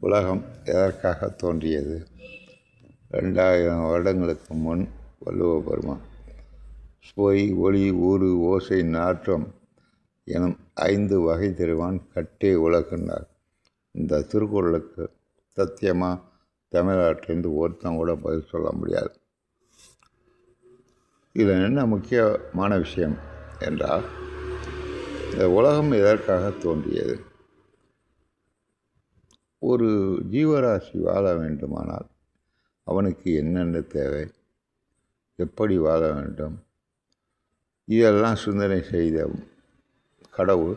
உலகம் எதற்காக தோன்றியது? ரெண்டாயிரம் வருடங்களுக்கு முன் வள்ளுவ பெருமான். சுவை ஒளி ஊறு ஓசை நாற்றம் எனும் ஐந்து வகை தருவான் கட்டே உலகுன்னார் இந்த திருக்குறளுக்கு சத்தியமாக தமிழ்நாட்டிலேருந்து ஒருத்தன் கூட பதில் சொல்ல முடியாது. இதில் என்ன முக்கியமான விஷயம் என்றால் இந்த உலகம் எதற்காக தோன்றியது? ஒரு ஜீவராசி வாழ வேண்டுமானால் அவனுக்கு என்னென்ன தேவை? எப்படி வாழ வேண்டும்? இதெல்லாம் சிந்தனை செய்த கடவுள்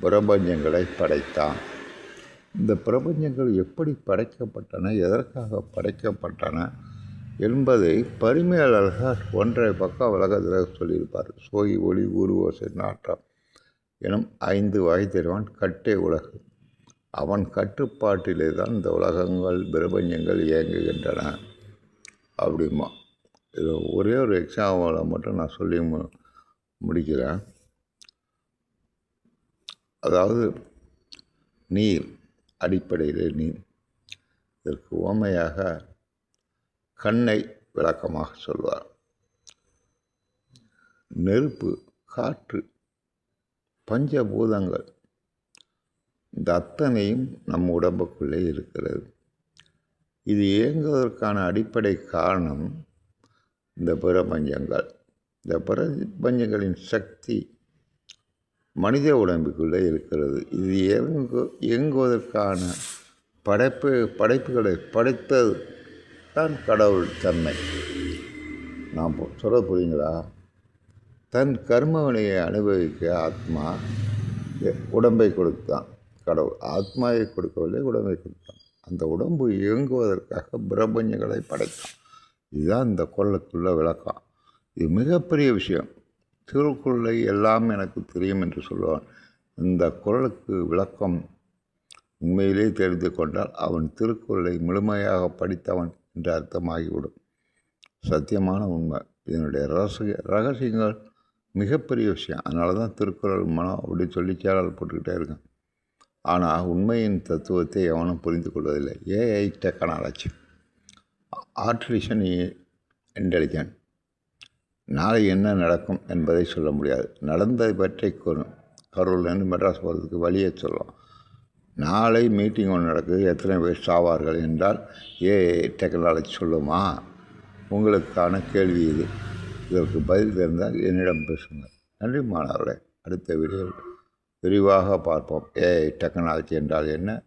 பிரபஞ்சங்களை படைத்தான். இந்த பிரபஞ்சங்கள் எப்படி படைக்கப்பட்டன எதற்காக படைக்கப்பட்டன என்பதை பரிமையாளர்கள் ஒன்றை பக்கம் உலகத்தில் சொல்லியிருப்பார். சோய் ஒளி உருவோசை நாற்றம் எனும் ஐந்து வகை தருவான் கட்டே உலகம் அவன் கட்டுப்பாட்டிலே தான் இந்த உலகங்கள் பிரபஞ்சங்கள் இயங்குகின்றன. அப்படிமா. இது ஒரே ஒரு எக்ஸாம்பிளை மட்டும் நான் சொல்லி மு முடிக்கிறேன். அதாவது நீர் அடிப்படையில் நீர். இதற்கு உவமையாக கண்ணை விளக்கமாக சொல்வார். நெருப்பு காற்று பஞ்சபூதங்கள் இந்த அத்தனையும் நம் உடம்புக்குள்ளே இருக்கிறது. இது இயங்குவதற்கான அடிப்படை காரணம் இந்த பிரபஞ்சங்கள். இந்த பிரபஞ்சங்களின் சக்தி மனித உடம்புக்குள்ளே இருக்கிறது. இது இயங்கு இயங்குவதற்கான படைப்பு படைப்புகளை படைத்தது தான் கடவுள் தன்மை. நான் சொல்ல புரியுங்களா? தன் கர்மவினையை அனுபவிக்க ஆத்மா உடம்பை கொடுத்தான். கடவுள் ஆத்மாவை கொடுக்கவில்லை உடம்பை கொடுத்தான். அந்த உடம்பு இயங்குவதற்காக பிரபஞ்சங்களை படைத்தான். இதுதான் இந்த குரலுக்குள்ள விளக்கம். இது மிகப்பெரிய விஷயம். திருக்குறளை எல்லாம் எனக்கு தெரியும் என்று சொல்லுவான். இந்த குரலுக்கு விளக்கம் உண்மையிலே தெரிந்து கொண்டால் அவன் திருக்குறளை முழுமையாக படித்தவன் என்று அர்த்தமாகிவிடும். சத்தியமான உண்மை. இதனுடைய ரகசிய ரகசியங்கள் மிகப்பெரிய விஷயம். அதனால தான் திருக்குறள் மனம் அப்படி சொல்லி சேனல் போட்டுக்கிட்டே இருக்கேன். ஆனால் உண்மையின் தத்துவத்தை எவனும் புரிந்து கொள்வதில்லை ஏஐ டெக்னாலஜி ஆர்டிஃபிஷியல் இன்டெலிஜென்ட் நாளை என்ன நடக்கும் என்பதை சொல்ல முடியாது. நடந்ததை பற்றி கரூர்லேருந்து மெட்ராஸ் போகிறதுக்கு வழியை சொல்லும் நாளை மீட்டிங் ஒன்று நடக்குது. எத்தனை பேர் சாவார்கள் என்றால் ஏஐ டெக்னாலஜி சொல்லுமா? உங்களுக்கான கேள்வி இது. இதற்கு பதில் தெரிந்தால் என்னிடம் பேசுங்கள். நன்றி மாணவர்களே. அடுத்த வீடியோ விரிவாக பார்ப்போம். ஏஐ டெக்னாலஜி என்றால் என்ன?